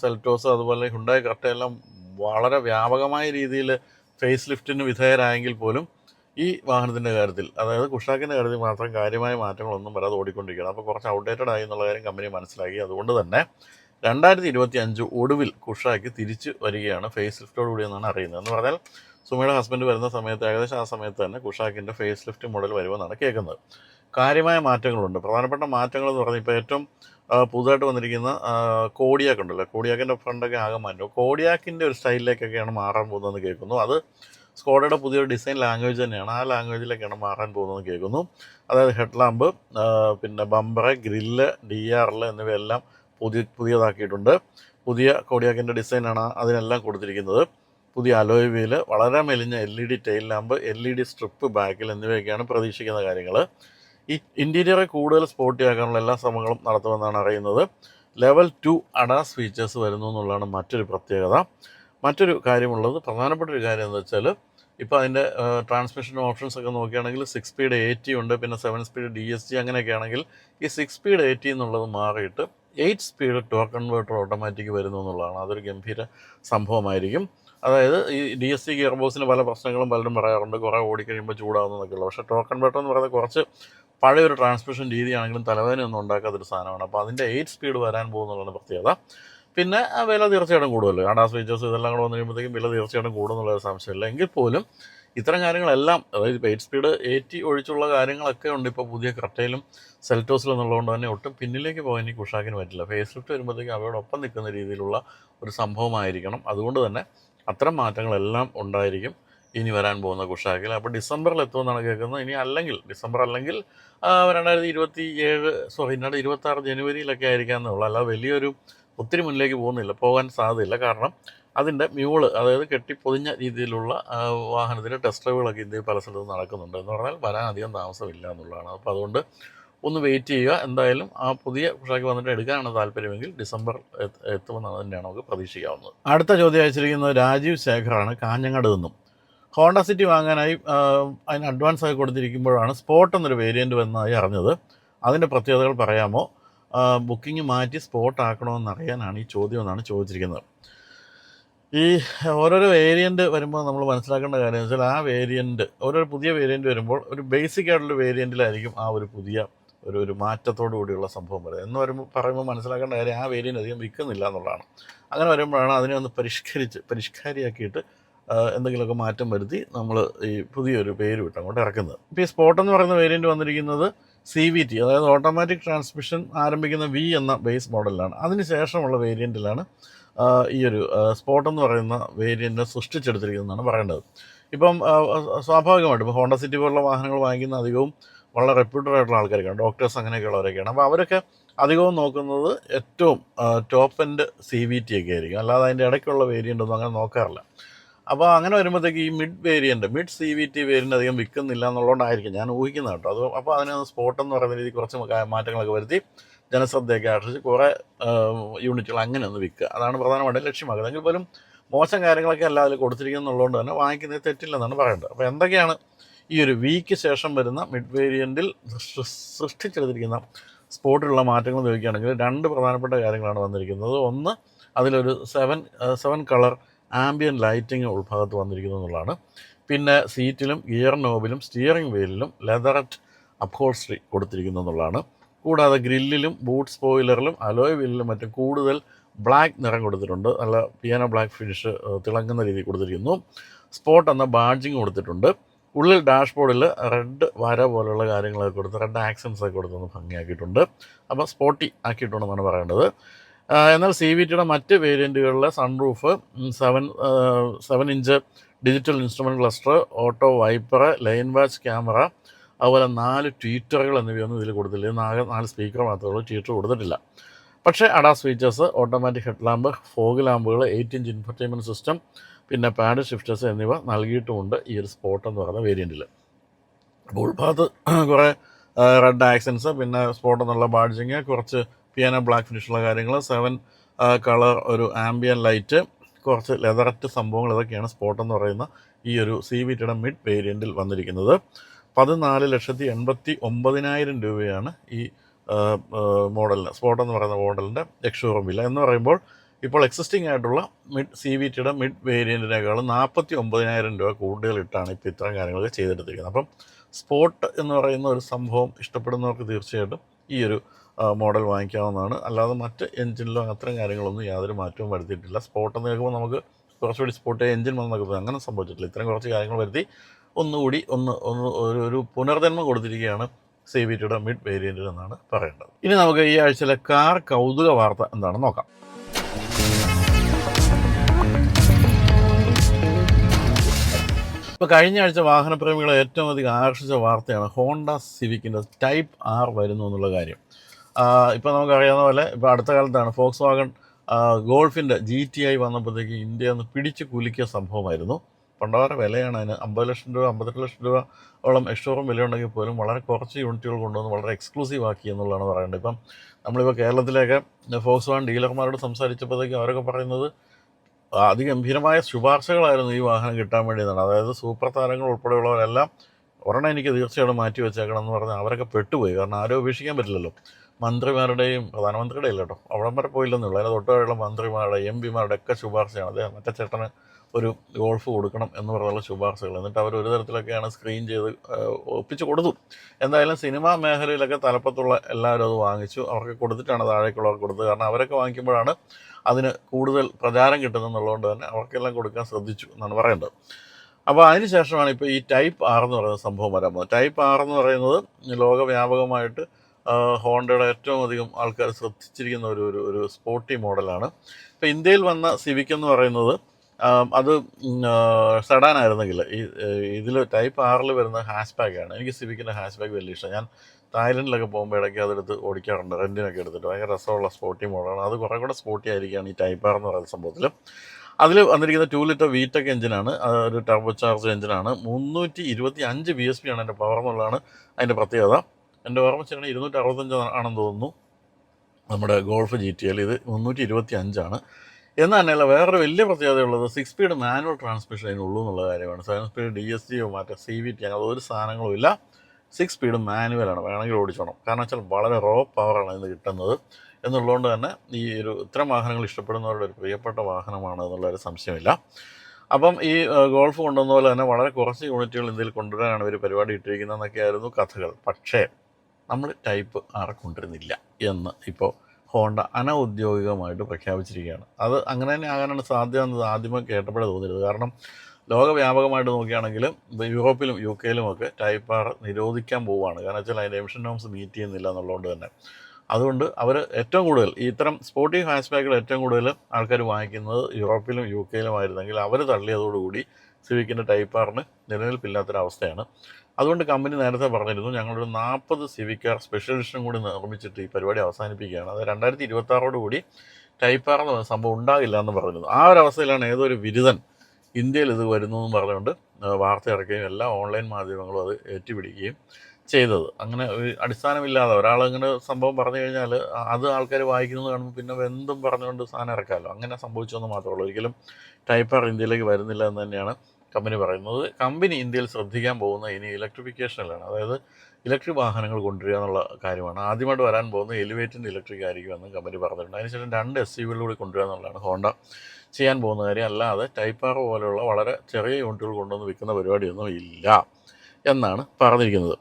സെൽറ്റോസ് അതുപോലെ ഹുണ്ടായി കർട്ട എല്ലാം വളരെ വ്യാപകമായ രീതിയിൽ ഫേസ് ലിഫ്റ്റിന് വിധേയരായെങ്കിൽ പോലും ഈ വാഹനത്തിന്റെ കാര്യത്തിൽ അതായത് കുഷാക്കിന്റെ കാര്യത്തിൽ മാത്രം കാര്യമായ മാറ്റങ്ങളൊന്നും വരാതെ ഓടിക്കൊണ്ടിരിക്കുകയാണ്. അപ്പോൾ കുറച്ച് ഔട്ട്ഡേറ്റഡ് ആയി എന്നുള്ള കാര്യം കമ്പനി മനസ്സിലാക്കി. അതുകൊണ്ട് തന്നെ രണ്ടായിരത്തി ഇരുപത്തി അഞ്ച് ഒടുവിൽ കുഷാക്ക് തിരിച്ച് വരികയാണ് ഫേസ് ലിഫ്റ്റോട് കൂടി എന്നാണ് അറിയുന്നത്. എന്ന് പറഞ്ഞാൽ സുമയുടെ ഹസ്ബൻഡ് വരുന്ന സമയത്ത് ഏകദേശം ആ സമയത്ത് തന്നെ കുഷാക്കിന്റെ ഫേസ് ലിഫ്റ്റ് മോഡൽ വരുമെന്നാണ് കേൾക്കുന്നത്. കാര്യമായ മാറ്റങ്ങളുണ്ട്. പ്രധാനപ്പെട്ട മാറ്റങ്ങൾ എന്ന് പറഞ്ഞാൽ ഇപ്പോൾ ഏറ്റവും പുതുതായിട്ട് വന്നിരിക്കുന്ന കോടിയാക്കുണ്ടല്ലോ കോഡിയാക്കിന്റെ ഫ്രണ്ടൊക്കെ ആകെ മാറ്റും. കോഡിയാക്കിന്റെ ഒരു സ്റ്റൈലിലേക്കൊക്കെയാണ് മാറാൻ പോകുന്നതെന്ന് കേൾക്കുന്നു. അത് സ്കോഡയുടെ പുതിയൊരു ഡിസൈൻ ലാംഗ്വേജ് തന്നെയാണ്. ആ ലാംഗ്വേജിലേക്കാണ് മാറാൻ പോകുന്നതെന്ന് കേൾക്കുന്നു. അതായത് ഹെഡ് ലാമ്പ് പിന്നെ bumper grill D R L എന്നിവയെല്ലാം പുതിയ പുതിയതാക്കിയിട്ടുണ്ട്. പുതിയ കോടിയാക്കിന്റെ ഡിസൈനാണ് അതിനെല്ലാം കൊടുത്തിരിക്കുന്നത്. പുതിയ അലോയ് വീൽ വളരെ മെലിഞ്ഞ L E D tail lamp L E D strip ബാക്കിൽ എന്നിവയൊക്കെയാണ് പ്രതീക്ഷിക്കുന്ന കാര്യങ്ങൾ ഈ ഇന്റീരിയറെ കൂടുതൽ സ്പോർട്ടിയാക്കാനുള്ള എല്ലാ ശ്രമങ്ങളും നടത്തുമെന്നാണ് അറിയുന്നത്. ലെവൽ ടു അഡാസ് ഫീച്ചേഴ്സ് വരുന്നു എന്നുള്ളതാണ് മറ്റൊരു പ്രത്യേകത. മറ്റൊരു കാര്യമുള്ളത് പ്രധാനപ്പെട്ട ഒരു കാര്യം എന്ന് വെച്ചാൽ ഇപ്പോൾ അതിന്റെ ട്രാൻസ്മിഷൻ ഓപ്ഷൻസ് ഒക്കെ നോക്കുകയാണെങ്കിൽ സിക്സ് സ്പീഡ് എ ടി ഉണ്ട് പിന്നെ seven speed D S G അങ്ങനെയൊക്കെ ആണെങ്കിൽ ഈ സിക്സ് സ്പീഡ് എ ടി എന്നുള്ളത് മാറിയിട്ട് എയ്റ്റ് സ്പീഡ് ടോക്കൺ കൺവേർട്ടർ ഓട്ടോമാറ്റിക് വരുന്നു എന്നുള്ളതാണ്. അതൊരു ഗംഭീര സംഭവമായിരിക്കും. അതായത് ഈ ഡി എസ് സി ഗിയർ ബോക്സിന് പല പ്രശ്നങ്ങളും പലരും പറയാറുണ്ട്. കുറേ ഓടിക്കഴിയുമ്പോൾ ചൂടാവുന്നതൊക്കെയുള്ളൂ. പക്ഷേ ടോക്കൺ കൺവേർട്ടർ എന്ന് പറയുന്നത് കുറച്ച് പഴയൊരു ട്രാൻസ്മിഷൻ രീതിയാണെങ്കിലും തലവേദന തലവേദനയൊന്നും ഉണ്ടാക്കാത്തൊരു സാധനമാണ്. അപ്പോൾ അതിന്റെ എയ്റ്റ് സ്പീഡ് വരാൻ പോകുന്നുള്ളതാണ് പ്രത്യേകത. പിന്നെ വില തീർച്ചയായിട്ടും കൂടുമല്ലോ അഡാസ് ഫീച്ചേഴ്സ് ഇതെല്ലാം കൂടെ വന്നു കഴിയുമ്പോഴത്തേക്കും വില തീർച്ചയായിട്ടും കൂടുന്നുള്ള സംശയമില്ല. എങ്കിൽ പോലും ഇത്തരം കാര്യങ്ങളെല്ലാം അതായത് ഇപ്പോൾ എയ്റ്റ് സ്പീഡ് എയ്റ്റി ഒഴിച്ചുള്ള കാര്യങ്ങളൊക്കെ ഉണ്ട് ഇപ്പോൾ പുതിയ ക്രട്ടയിലും സെൽറ്റോസിലും എന്നുള്ളതുകൊണ്ട് തന്നെ ഒട്ടും പിന്നിലേക്ക് പോകാൻ എനിക്ക് ഉഷാക്കിന് പറ്റില്ല. ഫേസ് ലിഫ്റ്റ് വരുമ്പോഴത്തേക്കും അവയോടൊപ്പം നിൽക്കുന്ന രീതിയിലുള്ള ഒരു സംഭവമായിരിക്കണം. അതുകൊണ്ട് തന്നെ അത്തരം മാറ്റങ്ങളെല്ലാം ഉണ്ടായിരിക്കും ഇനി വരാൻ പോകുന്ന കുഷാക്കിൽ. അപ്പോൾ ഡിസംബറിൽ എത്തുമെന്നാണ് കേൾക്കുന്നത്. ഇനി അല്ലെങ്കിൽ ഡിസംബർ അല്ലെങ്കിൽ രണ്ടായിരത്തി ഇരുപത്തി ഏഴ് സോറി രണ്ടായിരത്തി ഇരുപത്തി ജനുവരിയിലൊക്കെ ആയിരിക്കാമെന്നുള്ളൂ അല്ലാതെ വലിയൊരു ഒത്തിരി മുന്നിലേക്ക് പോകുന്നില്ല പോകാൻ സാധ്യതയില്ല. കാരണം അതിന്റെ മ്യൂൾ അതായത് കെട്ടിപ്പൊതിഞ്ഞ രീതിയിലുള്ള വാഹനത്തിന്റെ ടെസ്റ്റ് ഡ്രൈവുകളൊക്കെ ഇന്ത്യയിൽ പല സ്ഥലത്തും നടക്കുന്നുണ്ട് എന്ന് പറഞ്ഞാൽ വരാൻ അധികം താമസമില്ല എന്നുള്ളതാണ്. അപ്പോൾ അതുകൊണ്ട് ഒന്ന് വെയിറ്റ് ചെയ്യുക. എന്തായാലും ആ പുതിയ പുഷാക്ക് വന്നിട്ട് എടുക്കാനാണ് താല്പര്യമെങ്കിൽ ഡിസംബർ എത്ത് എത്തുമെന്നാണ് തന്നെയാണ് നമുക്ക് പ്രതീക്ഷിക്കാവുന്നത്. അടുത്ത ചോദ്യം അയച്ചിരിക്കുന്നത് രാജീവ് ശേഖറാണ് കാഞ്ഞങ്ങാട് നിന്നും. ഹോണ്ട സിറ്റി വാങ്ങാനായി അതിന് അഡ്വാൻസ് ആയി കൊടുത്തിരിക്കുമ്പോഴാണ് സ്പോട്ട് എന്നൊരു വേരിയന്റ് വന്നതായി അറിഞ്ഞത്. അതിന്റെ പ്രത്യേകതകൾ പറയാമോ? ബുക്കിംഗ് മാറ്റി സ്പോട്ട് ആക്കണമെന്ന് അറിയാനാണ് ഈ ചോദ്യം എന്നാണ് ചോദിച്ചിരിക്കുന്നത്. ഈ ഓരോരോ വേരിയന്റ് വരുമ്പോൾ നമ്മൾ മനസ്സിലാക്കേണ്ട കാര്യം വെച്ചാൽ ആ വേരിയന്റ് ഓരോരോ പുതിയ വേരിയന്റ് വരുമ്പോൾ ഒരു ബേസിക് ആയിട്ടുള്ള വേരിയന്റിലായിരിക്കും ആ ഒരു പുതിയ ഒരു ഒരു മാറ്റത്തോടു കൂടിയുള്ള സംഭവം വരുന്നത് എന്ന് വരുമ്പോൾ പറയുമ്പോൾ മനസ്സിലാക്കേണ്ട കാര്യം ആ വേരിയന്റ് അധികം വിൽക്കുന്നില്ല എന്നുള്ളതാണ്. അങ്ങനെ വരുമ്പോഴാണ് അതിനെ ഒന്ന് പരിഷ്കരിച്ച് പരിഷ്കാരിയാക്കിയിട്ട് എന്തെങ്കിലുമൊക്കെ മാറ്റം വരുത്തി നമ്മൾ ഈ പുതിയൊരു പേര് വിട്ട് അങ്ങോട്ട് ഇറക്കുന്നത്. ഇപ്പോൾ ഈ സ്പോട്ട് എന്ന് പറയുന്ന വേരിയന്റ് വന്നിരിക്കുന്നത് സി വി ടി അതായത് ഓട്ടോമാറ്റിക് ട്രാൻസ്മിഷൻ ആരംഭിക്കുന്ന വി എന്ന ബേസ് മോഡലിലാണ് അതിനുശേഷമുള്ള വേരിയന്റിലാണ് ഈ ഒരു സ്പോട്ട് എന്ന് പറയുന്ന വേരിയന്റിനെ സൃഷ്ടിച്ചെടുത്തിരിക്കുന്നതെന്നാണ് പറയേണ്ടത്. ഇപ്പം സ്വാഭാവികമായിട്ടും ഇപ്പോൾ ഹോണ്ട സിറ്റി പോലുള്ള വാഹനങ്ങൾ വാങ്ങിക്കുന്ന അധികവും വളരെ റെപ്യൂട്ടഡ് ആയിട്ടുള്ള ആൾക്കാരൊക്കെയാണ് ഡോക്ടേഴ്സ് അങ്ങനെയൊക്കെയുള്ളവരൊക്കെയാണ്. അപ്പോൾ അവരൊക്കെ അധികവും നോക്കുന്നത് ഏറ്റവും top end C V T ഒക്കെ ആയിരിക്കും. അല്ലാതെ അതിന്റെ ഇടയ്ക്കുള്ള വേരിയന്റ് ഒന്നും അങ്ങനെ നോക്കാറില്ല. അപ്പോൾ അങ്ങനെ വരുമ്പോഴത്തേക്ക് ഈ mid variant mid C V T variant അധികം വിൽക്കുന്നില്ല എന്നുള്ളതുകൊണ്ടായിരിക്കും ഞാൻ ഊഹിക്കുന്നത് കേട്ടോ. അത് അപ്പോൾ അതിന് സ്പോട്ട് എന്ന് പറയുന്ന രീതി കുറച്ച് മാറ്റങ്ങളൊക്കെ വരുത്തി ജനശ്രദ്ധയൊക്കെ ആകർഷിച്ച് കുറേ യൂണിറ്റുകൾ അങ്ങനെ ഒന്ന് വിൽക്കുക. അതാണ് പ്രധാനമായിട്ടും ലക്ഷ്യമാക്കുന്നത്. എങ്കിൽ പോലും മോശം കാര്യങ്ങളൊക്കെ അല്ല അതിൽ കൊടുത്തിരിക്കുന്നുള്ളതുകൊണ്ട് തന്നെ വാങ്ങിക്കുന്നത് തെറ്റില്ലെന്നാണ് പറയേണ്ടത്. അപ്പോൾ എന്തൊക്കെയാണ് ഈ ഒരു വീക്ക് ശേഷം വരുന്ന മിഡ് വേരിയന്റിൽ സൃഷ്ടിച്ചെടുത്തിരിക്കുന്ന സ്പോട്ടിലുള്ള മാറ്റങ്ങൾ ചോദിക്കുകയാണെങ്കിൽ രണ്ട് പ്രധാനപ്പെട്ട കാര്യങ്ങളാണ് വന്നിരിക്കുന്നത്. ഒന്ന് അതിലൊരു seven seven colour ambient lighting ഉൾഭാഗത്ത് വന്നിരിക്കുന്നു എന്നുള്ളതാണ്. പിന്നെ സീറ്റിലും ഗിയർ നോബിലും സ്റ്റിയറിംഗ് വീലിലും ലെതററ്റ് അപ്ഹോൾസ്ട്രി കൊടുത്തിരിക്കുന്നു എന്നുള്ളതാണ്. കൂടാതെ ഗ്രില്ലിലും ബൂട്ട് സ്പോയിലറിലും അലോയ് വീലിലും മറ്റും കൂടുതൽ ബ്ലാക്ക് നിറം കൊടുത്തിട്ടുണ്ട്. നല്ല പിയാനോ ബ്ലാക്ക് ഫിനിഷ് തിളങ്ങുന്ന രീതിയിൽ കൊടുത്തിരിക്കുന്നു. സ്പോട്ട് എന്ന ബാഡ്ജിങ് കൊടുത്തിട്ടുണ്ട്. ഉള്ളിൽ ഡാഷ്ബോർഡിൽ റെഡ് വര പോലുള്ള കാര്യങ്ങളൊക്കെ കൊടുത്ത് റെഡ് ആക്സൻസ് ഒക്കെ കൊടുത്തൊന്ന് ഭംഗിയാക്കിയിട്ടുണ്ട്. അപ്പോൾ സ്പോട്ടി ആക്കിയിട്ടുണ്ടെന്നാണ് പറയേണ്ടത്. എന്നാൽ സി വി ടിയുടെ മറ്റ് വേരിയന്റുകളിലെ sunroof seven seven inch digital instrument cluster auto wiper lane watch camera അതുപോലെ നാല് ട്വീറ്ററുകൾ എന്നിവയൊന്നും ഇതിൽ കൊടുത്തില്ല. നാല് നാല് സ്പീക്കർ മാത്രമേ ഉള്ളൂ ട്വീറ്റർ കൊടുത്തിട്ടില്ല. പക്ഷേ ADAS features automatic head lamp fog ലാമ്പുകൾ eight inch infotainment system പിന്നെ പാഡ് ഷിഫ്റ്റേഴ്സ് എന്നിവ നൽകിയിട്ടുമുണ്ട് ഈ ഒരു സ്പോട്ട് എന്ന് പറയുന്ന വേരിയന്റിൽ അപ്പോൾ ഉൾഭാഗത്ത് കുറേ റെഡ് ആക്സൻസ് പിന്നെ സ്പോട്ട് എന്നുള്ള ബാഡ്ജിങ് കുറച്ച് പിയാനോ ബ്ലാക്ക് ഫിനിഷുള്ള കാര്യങ്ങൾ സെവൻ കളർ ഒരു ആംബിയൻ ലൈറ്റ് കുറച്ച് ലെതററ്റ് സംഭവങ്ങൾ ഇതൊക്കെയാണ് സ്പോട്ട് എന്ന് പറയുന്ന ഈ ഒരു സി വി ടിയുടെ മിഡ് വേരിയന്റിൽ വന്നിരിക്കുന്നത്. പതിനാല് ലക്ഷത്തി എൺപത്തി ഒമ്പതിനായിരം രൂപയാണ് ഈ മോഡലിന് സ്പോട്ട് എന്ന് പറയുന്ന മോഡലിന്റെ എക്സ്ഷോറൂം വില. എന്ന് പറയുമ്പോൾ ഇപ്പോൾ എക്സിസ്റ്റിംഗ് ആയിട്ടുള്ള മിഡ് സി വി ടിയുടെ മിഡ് വേരിയന്റിനേക്കാളും നാൽപ്പത്തി ഒമ്പതിനായിരം രൂപ കൂടുതലിട്ടാണ് ഇപ്പോൾ ഇത്തരം കാര്യങ്ങളൊക്കെ ചെയ്തെടുത്തിരിക്കുന്നത്. അപ്പം സ്പോട്ട് എന്ന് പറയുന്ന ഒരു സംഭവം ഇഷ്ടപ്പെടുന്നവർക്ക് തീർച്ചയായിട്ടും ഈ ഒരു മോഡൽ വാങ്ങിക്കാവുന്നതാണ്. അല്ലാതെ മറ്റ് എഞ്ചിനിലോ അത്തരം കാര്യങ്ങളൊന്നും യാതൊരു മാറ്റവും വരുത്തിയിട്ടില്ല. സ്പോട്ട് എന്ന് കേൾക്കുമ്പോൾ നമുക്ക് കുറച്ചുകൂടി സ്പോട്ട് എഞ്ചിൻ വന്നൊക്കെ. അങ്ങനെ സംഭവിച്ചിട്ടില്ല. ഇത്രയും കുറച്ച് കാര്യങ്ങൾ വരുത്തി ഒന്നുകൂടി ഒന്ന് ഒന്ന് ഒരു ഒരു പുനർജന്മം കൊടുത്തിരിക്കുകയാണ് സി വി ടിയുടെ മിഡ് വേരിയന്റിൽ എന്നാണ് പറയേണ്ടത്. ഇനി നമുക്ക് ഈ ആഴ്ചയിലെ കാർ കൗതുക വാർത്ത എന്താണെന്ന് നോക്കാം. ഇപ്പോൾ കഴിഞ്ഞ ആഴ്ച വാഹനപ്രേമികളെ ഏറ്റവും അധികം ആകർഷിച്ച വാർത്തയാണ് ഹോണ്ട സിവിക്കിന്റെ ടൈപ്പ് ആർ വരുന്നു എന്നുള്ള കാര്യം. ഇപ്പോൾ നമുക്കറിയാവുന്ന പോലെ ഇപ്പോൾ അടുത്ത കാലത്താണ് ഫോക്സ് വാഗൺ ഗോൾഫിന്റെ ജി ടി ഐ വന്നപ്പോഴത്തേക്ക് ഇന്ത്യ ഒന്ന് പിടിച്ച് കുലിക്കിയ സംഭവമായിരുന്നു. പണ്ടവരെ വിലയാണ് അതിന് അമ്പത് ലക്ഷം രൂപ അമ്പത്തെട്ട് ലക്ഷം രൂപ ഓളം എക്സ്റ്റോറും വിലയുണ്ടെങ്കിൽ പോലും വളരെ കുറച്ച് യൂണിറ്റുകൾ കൊണ്ടുവന്ന് വളരെ എക്സ്ക്ലൂസീവ് ആക്കി എന്നുള്ളതാണ് പറയേണ്ടത്. ഇപ്പം നമ്മളിപ്പോൾ കേരളത്തിലേക്ക് ഫോക്സ് വാഗൺ ഡീലർമാരോട് സംസാരിച്ചപ്പോഴത്തേക്കും അവരൊക്കെ പറയുന്നത് അതിഗംഭീരമായ ശുപാർശകളായിരുന്നു ഈ വാഹനം കിട്ടാൻ വേണ്ടിയതാണ് അതായത് സൂപ്പർ താരങ്ങൾ ഉൾപ്പെടെയുള്ളവരെല്ലാം ഒരെണ്ണം എനിക്ക് തീർച്ചയായിട്ടും മാറ്റി വെച്ചേക്കണം എന്ന് പറഞ്ഞാൽ അവരൊക്കെ പെട്ടുപോയി. കാരണം ആരും ഉപേക്ഷിക്കാൻ പറ്റില്ലല്ലോ. മന്ത്രിമാരുടെയും പ്രധാനമന്ത്രിയുടെ ഇല്ല കേട്ടോ. അവിടം വരെ പോയില്ലെന്നുള്ളൂ അതിന് തൊട്ടുള്ള മന്ത്രിമാരുടെ എം പിമാരുടെ ഒക്കെ ശുപാർശയാണ്. അദ്ദേഹം മറ്റേ ചേട്ടന് ഒരു ഗോൾഫ് കൊടുക്കണം എന്ന് പറഞ്ഞുള്ള ശുപാർശകൾ എന്നിട്ട് അവർ ഒരു തരത്തിലൊക്കെയാണ് സ്ക്രീൻ ചെയ്ത് ഒപ്പിച്ച് കൊടുത്തു. എന്തായാലും സിനിമാ മേഖലയിലൊക്കെ തലപ്പത്തുള്ള എല്ലാവരും അത് വാങ്ങിച്ചു. അവർക്ക് കൊടുത്തിട്ടാണ് താഴേക്കുള്ളവർക്ക് കൊടുത്തത്. കാരണം അവരൊക്കെ വാങ്ങിക്കുമ്പോഴാണ് അതിന് കൂടുതൽ പ്രചാരം കിട്ടുന്നതെന്നുള്ളതുകൊണ്ട് തന്നെ അവർക്കെല്ലാം കൊടുക്കാൻ ശ്രദ്ധിച്ചു എന്നാണ് പറയേണ്ടത്. അപ്പോൾ അതിന് ശേഷമാണ് ഇപ്പോൾ ഈ ടൈപ്പ് ആർ എന്ന് പറയുന്ന സംഭവം വരാൻ പോകുന്നത്. ടൈപ്പ് ആർ എന്ന് പറയുന്നത് ലോകവ്യാപകമായിട്ട് ഹോണ്ടയുടെ ഏറ്റവും അധികം ആൾക്കാർ ശ്രദ്ധിച്ചിരിക്കുന്ന ഒരു ഒരു ഒരു സ്പോർട്ടി മോഡലാണ്. ഇപ്പോൾ ഇന്ത്യയിൽ വന്ന സിവിക് എന്ന് പറയുന്നത് അത് സെഡാൻ ആയിരുന്നെങ്കിൽ ഈ ഇതിൽ ടൈപ്പ് ആറിൽ വരുന്ന ഹാഷ് ബാഗാണ് എനിക്ക് സിവിക്കിന്റെ ഹാഷ് ബാഗ് വലിയ ഇഷ്ടം. ഞാൻ തായ്ലൻഡിലൊക്കെ പോകുമ്പോൾ ഇടയ്ക്ക് അതെടുത്ത് ഓടിക്കാറുണ്ട്. റെന്റിനൊക്കെ എടുത്തിട്ട് ഭയങ്കര രസമുള്ള സ്പോർട്ടി മോഡലാണ്. അത് കുറേ കൂടെ സ്പോർട്ടി ആയിരിക്കുകയാണ് ഈ ടൈപ്പ് ആർ എന്ന് പറയുന്ന സംഭവത്തിൽ അതിൽ വന്നിരിക്കുന്ന ടു ലിറ്റർ വീടെക് എഞ്ചിനാണ് ഒരു ടർബോ ചാർജ് എഞ്ചിനാണ് മുന്നൂറ്റി ഇരുപത്തി അഞ്ച് ബി എസ് പി ആണ് അതിന്റെ പവർ എന്നുള്ളതാണ് അതിന്റെ പ്രത്യേകത. എന്റെ ഓർമ്മ ശരിയാണ് ഇരുന്നൂറ്റി അറുപത്തഞ്ച് ആണെന്ന് തോന്നുന്നു. നമ്മുടെ ഗോൾഫ് ജി ടി എൽ ഇത് മുന്നൂറ്റി ഇരുപത്തി അഞ്ചാണ് എന്ന് തന്നെയല്ല വേറൊരു വലിയ പ്രത്യേകതയുള്ളത് സിക്സ് സ്പീഡ് മാനുവൽ ട്രാൻസ്മിഷൻ അതിനുള്ളൂ എന്നുള്ള കാര്യമാണ്. സെവൻ സ്പീഡ് ഡി എസ് ജിയോ മറ്റേ സി വി ടി അങ്ങനെ ഒരു സാധനങ്ങളും ഇല്ല. സിക്സ് സ്പീഡ് മാനുവലാണ് വേണമെങ്കിൽ ഓടിച്ചോണം. കാരണം വെച്ചാൽ വളരെ റോ പവറാണ് ഇന്ന് കിട്ടുന്നത്. എന്നുള്ളതുകൊണ്ട് തന്നെ ഈ ഒരു ഇത്തരം വാഹനങ്ങൾ ഇഷ്ടപ്പെടുന്നവരുടെ ഒരു പ്രിയപ്പെട്ട വാഹനമാണ് എന്നുള്ളൊരു സംശയമില്ല. അപ്പം ഈ ഗോൾഫ് കൊണ്ടുവന്ന പോലെ തന്നെ വളരെ കുറച്ച് യൂണിറ്റുകൾ ഇന്ത്യയിൽ കൊണ്ടുവരാനാണ് ഇവർ പരിപാടി ഇട്ടിരിക്കുന്നതെന്നൊക്കെയായിരുന്നു കഥകൾ. പക്ഷേ നമ്മൾ ടൈപ്പ് ആറ് കൊണ്ടുവരുന്നില്ല എന്ന് ഇപ്പോൾ ഹോണ്ട അനൗദ്യോഗികമായിട്ട് പ്രഖ്യാപിച്ചിരിക്കുകയാണ്. അത് അങ്ങനെ തന്നെ ആകാനാണ് സാധ്യത എന്നത് ആദ്യമേ കേട്ടപ്പോഴേ തോന്നരുത് കാരണം ലോകവ്യാപകമായിട്ട് നോക്കുകയാണെങ്കിൽ യൂറോപ്പിലും യു കെയിലും ഒക്കെ ടൈപ്പ് ആർ നിരോധിക്കാൻ പോവുകയാണ്. കാരണം വെച്ചാൽ അതിന്റെ എമിഷൻ നോംസ് മീറ്റ് ചെയ്യുന്നില്ല എന്നുള്ളതുകൊണ്ട് തന്നെ. അതുകൊണ്ട് അവർ ഏറ്റവും കൂടുതൽ ഇത്തരം സ്പോർട്ടി ഹാഷ് ഏറ്റവും കൂടുതൽ ആൾക്കാർ വാങ്ങിക്കുന്നത് യൂറോപ്പിലും യു കെയിലും ആയിരുന്നെങ്കിൽ അവർ തള്ളിയതോടുകൂടി സിവിക്കിന്റെ ടൈപ്പ് ആറിന് നിലനിൽപ്പില്ലാത്തൊരവസ്ഥയാണ് അതുകൊണ്ട് കമ്പനി നേരത്തെ പറഞ്ഞിരുന്നു ഞങ്ങളൊരു നാൽപ്പത് സിവിക്കാർ സ്പെഷ്യൽ എഡിഷൻ കൂടി നിർമ്മിച്ചിട്ട് ഈ പരിപാടി അവസാനിപ്പിക്കുകയാണ്. അത് രണ്ടായിരത്തി ഇരുപത്തി ആറോട് കൂടി ടൈപ്പ് ആർ എന്ന് പറയുന്ന സംഭവം ഉണ്ടാകില്ല എന്ന് പറഞ്ഞിരുന്നു. ആ ഒരു അവസ്ഥയിലാണ് ഏതൊരു ബിരുദൻ ഇന്ത്യയിൽ ഇത് വരുന്നു എന്ന് പറഞ്ഞുകൊണ്ട് വാർത്ത ഇറക്കുകയും എല്ലാ ഓൺലൈൻ മാധ്യമങ്ങളും അത് ഏറ്റുപിടിക്കുകയും ചെയ്തത്. അങ്ങനെ അടിസ്ഥാനമില്ലാതെ ഒരാളങ്ങനെ സംഭവം പറഞ്ഞു കഴിഞ്ഞാൽ അത് ആൾക്കാർ വായിക്കുന്നത് കാണുമ്പോൾ പിന്നെ എന്തും പറഞ്ഞുകൊണ്ട് സാധനം ഇറക്കാമല്ലോ. അങ്ങനെ സംഭവിച്ചെന്ന് മാത്രമേ ഉള്ളൂ. ഒരിക്കലും ടൈപ്പ് ആർ ഇന്ത്യയിലേക്ക് വരുന്നില്ല എന്ന് തന്നെയാണ് കമ്പനി പറയുന്നത് കമ്പനി ഇന്ത്യയിൽ ശ്രദ്ധിക്കാൻ പോകുന്ന ഇനി ഇലക്ട്രിഫിക്കേഷനിലാണ് അതായത് ഇലക്ട്രിക് വാഹനങ്ങൾ കൊണ്ടുവരിക എന്നുള്ള കാര്യമാണ്. ആദ്യമായിട്ട് വരാൻ പോകുന്ന എലിവേറ്റിന്റെ ഇലക്ട്രിക് ആയിരിക്കുമെന്ന് കമ്പനി പറഞ്ഞിട്ടുണ്ട്. അതിനുശേഷം രണ്ട് എസ് യു വികളിലൂടെ കൊണ്ടുവരിക എന്നുള്ളതാണ്. ഹോണ്ട ചെയ്യാൻ പോകുന്ന കാര്യം അല്ലാതെ ടൈപ്പ് ആർ പോലെയുള്ള വളരെ ചെറിയ യൂണിറ്റുകൾ കൊണ്ടുവന്ന് വിൽക്കുന്ന പരിപാടിയൊന്നും ഇല്ല എന്നാണ് പറഞ്ഞിരിക്കുന്നത്.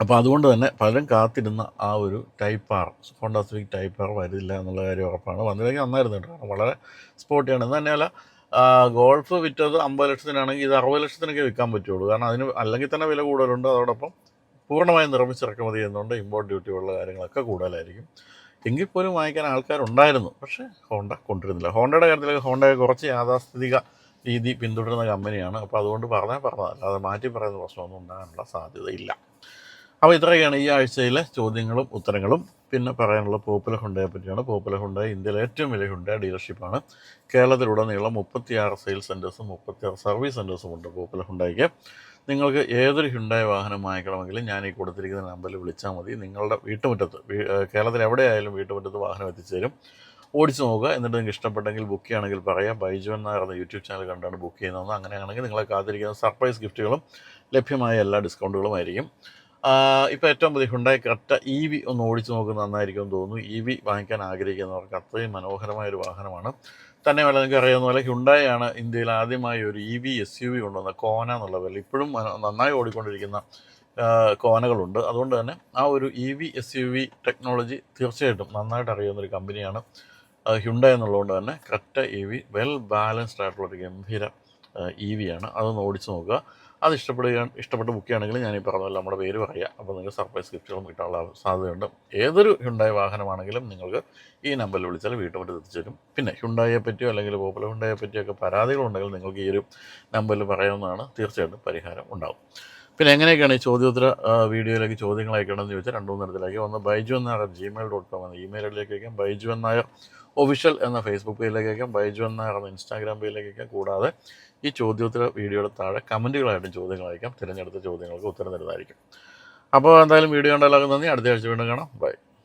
അപ്പോൾ അതുകൊണ്ട് തന്നെ പലരും കാത്തിരുന്ന ആ ഒരു type R Honda type R വരില്ല എന്നുള്ള കാര്യം ഉറപ്പാണ്. വന്നില്ലെങ്കിൽ നന്നായിരുന്നു വളരെ സ്പോർട്ടിയാണ് എന്ന് തന്നെയല്ല ഗോൾഫ് വിറ്റത് അമ്പത് ലക്ഷത്തിനാണെങ്കിൽ ഇത് അറുപത് ലക്ഷത്തിനൊക്കെ വിൽക്കാൻ പറ്റുള്ളൂ. കാരണം അതിന് അല്ലെങ്കിൽ തന്നെ വില കൂടുതലുണ്ട്. അതോടൊപ്പം പൂർണമായും നിർമ്മിച്ച് ഇറക്കുമതി ചെയ്യുന്നതുകൊണ്ട് ഇമ്പോർട്ട് ഡ്യൂട്ടി ഉള്ള കാര്യങ്ങളൊക്കെ കൂടുതലായിരിക്കും. എങ്കിൽ പോലും വാങ്ങിക്കാൻ ആൾക്കാരുണ്ടായിരുന്നു. പക്ഷേ ഹോണ്ട കൊണ്ടുവരുന്നില്ല. ഹോണ്ടയുടെ കാര്യത്തിൽ ഹോണ്ടയെ കുറച്ച് യാഥാസ്ഥിതിക രീതി പിന്തുടരുന്ന കമ്പനിയാണ് അപ്പോൾ അതുകൊണ്ട് പറഞ്ഞാൽ പറഞ്ഞതല്ല. അത് മാറ്റി പറയുന്ന പ്രശ്നമൊന്നും ഉണ്ടാകാനുള്ള സാധ്യതയില്ല. അപ്പോൾ ഇത്രയൊക്കെയാണ് ഈ ആഴ്ചയിലെ ചോദ്യങ്ങളും ഉത്തരങ്ങളും. പിന്നെ പറയാനുള്ള പോപ്പുലർ ഹുണ്ടയെ പറ്റിയാണ്. പോപ്പുലർ ഹുണ്ട ഇന്ത്യയിലെ ഏറ്റവും വലിയ ഹുണ്ട ഡീലർഷിപ്പാണ്. കേരളത്തിലുടനീളം മുപ്പത്തിയാറ് സെയിൽസ് സെന്റേഴ്സും മുപ്പത്തിയാറ് സർവീസ് സെന്റേഴ്സും ഉണ്ട് പോപ്പുലർ ഹുണ്ടായിക്ക്. നിങ്ങൾക്ക് ഏതൊരു ഹുണ്ടായ വാഹനം വാങ്ങിക്കണമെങ്കിലും ഞാൻ ഈ കൊടുത്തിരിക്കുന്ന നമ്പറിൽ വിളിച്ചാൽ മതി. നിങ്ങളുടെ വീട്ടുമുറ്റത്ത് കേരളത്തിൽ എവിടെയായാലും വീട്ടുമുറ്റത്ത് വാഹനം എത്തിച്ചേരും ഓടിച്ചു നോക്കുക. എന്നിട്ട് നിങ്ങൾക്ക് ഇഷ്ടപ്പെട്ടെങ്കിൽ ബുക്ക് ചെയ്യണമെങ്കിൽ പറയാം. ബൈജു എന്നാർ എന്ന യൂട്യൂബ് ചാനൽ കണ്ടാണ് ബുക്ക് ചെയ്യുന്നതെന്ന് അങ്ങനെയാണെങ്കിൽ നിങ്ങളെ കാത്തിരിക്കുന്ന സർപ്രൈസ് ഗിഫ്റ്റുകളും ലഭ്യമായ എല്ലാ ഡിസ്കൗണ്ടുകളുമായിരിക്കും. ഇപ്പോൾ ഏറ്റവും പുതിയ ഹുണ്ടായി കട്ട ഇ വി ഒന്ന് ഓടിച്ചു നോക്കുന്നത് നന്നായിരിക്കും തോന്നുന്നു. ഇ വി വാങ്ങിക്കാൻ ആഗ്രഹിക്കുന്നവർക്ക് അത്രയും മനോഹരമായ ഒരു വാഹനമാണ്. തന്നെ വേണം നിങ്ങൾക്ക് അറിയാവുന്ന പോലെ ഹുണ്ടായി ആണ് ഇന്ത്യയിൽ ആദ്യമായി ഒരു E V S U V കൊണ്ടുവന്ന കോന എന്നുള്ള പേരിൽ ഇപ്പോഴും നന്നായി ഓടിക്കൊണ്ടിരിക്കുന്ന കോനകളുണ്ട്. അതുകൊണ്ട് തന്നെ ആ ഒരു E V S U V technology തീർച്ചയായിട്ടും നന്നായിട്ട് അറിയാവുന്ന ഒരു കമ്പനിയാണ് ഹ്യുണ്ട എന്നുള്ളതുകൊണ്ട് തന്നെ correct E V well balanced ആയിട്ടുള്ള ഒരു ഗംഭീര ഇ വി ആണ്. അതൊന്ന് ഓടിച്ചു നോക്കുക. അത് ഇഷ്ടപ്പെടുക ഇഷ്ടപ്പെട്ട ബുക്ക് ചെയ്യുകയാണെങ്കിൽ ഞാൻ ഈ പറഞ്ഞ നമ്മുടെ പേര് പറയാം. അപ്പോൾ നിങ്ങൾക്ക് സർപ്രൈസ് ഗിഫ്റ്റുകളും കിട്ടാനുള്ള സാധ്യതയുണ്ട്. ഏതൊരു ഹുണ്ടായ വാഹനമാണെങ്കിലും നിങ്ങൾക്ക് ഈ നമ്പറിൽ വിളിച്ചാൽ വീട്ടുമുറ്റത്ത് എത്തിച്ചേരും പിന്നെ ഹ്യുണ്ടായെ പറ്റിയോ അല്ലെങ്കിൽ പോപ്പുലർ ഹ്യുണ്ടായെ പറ്റിയൊക്കെ പരാതികളുണ്ടെങ്കിൽ നിങ്ങൾക്ക് ഈ ഒരു നമ്പറിൽ പറയാവുന്നതാണ്. തീർച്ചയായിട്ടും പരിഹാരം ഉണ്ടാകും പിന്നെ എങ്ങനെയൊക്കെയാണ് ഈ ചോദ്യോത്തര വീഡിയോയിലേക്ക് ചോദ്യങ്ങൾ അയക്കണമെന്ന് ചോദിച്ചാൽ രണ്ട് മൂന്ന് തരത്തിലേക്ക് ഒന്ന് ബൈജു എന്നായർ ജിമെയിൽ ഡോട്ട് കോം എന്ന ഇമെയിൽ ഐഡിയിലേക്ക് അയക്കാം. ബൈജു എന്നായ ഒഫീഷ്യൽ എന്ന ഫേസ്ബുക്ക് പേജിലേക്ക് അയക്കാം. ബൈജു എന്ന ഇൻസ്റ്റാഗ്രാം പേജിലേക്ക് കൂടാതെ ഈ ചോദ്യോത്തര വീഡിയോയുടെ താഴെ കമന്റുകളായിട്ടും ചോദ്യങ്ങൾ അയക്കാം. തിരഞ്ഞെടുത്ത ചോദ്യങ്ങൾക്ക് ഉത്തരം തരുന്നതായിരിക്കും. അപ്പോൾ എന്തായാലും വീഡിയോ ഉണ്ടായാലും നന്ദി. അടുത്ത ആഴ്ച വീണ്ടും കാണാം. ബൈ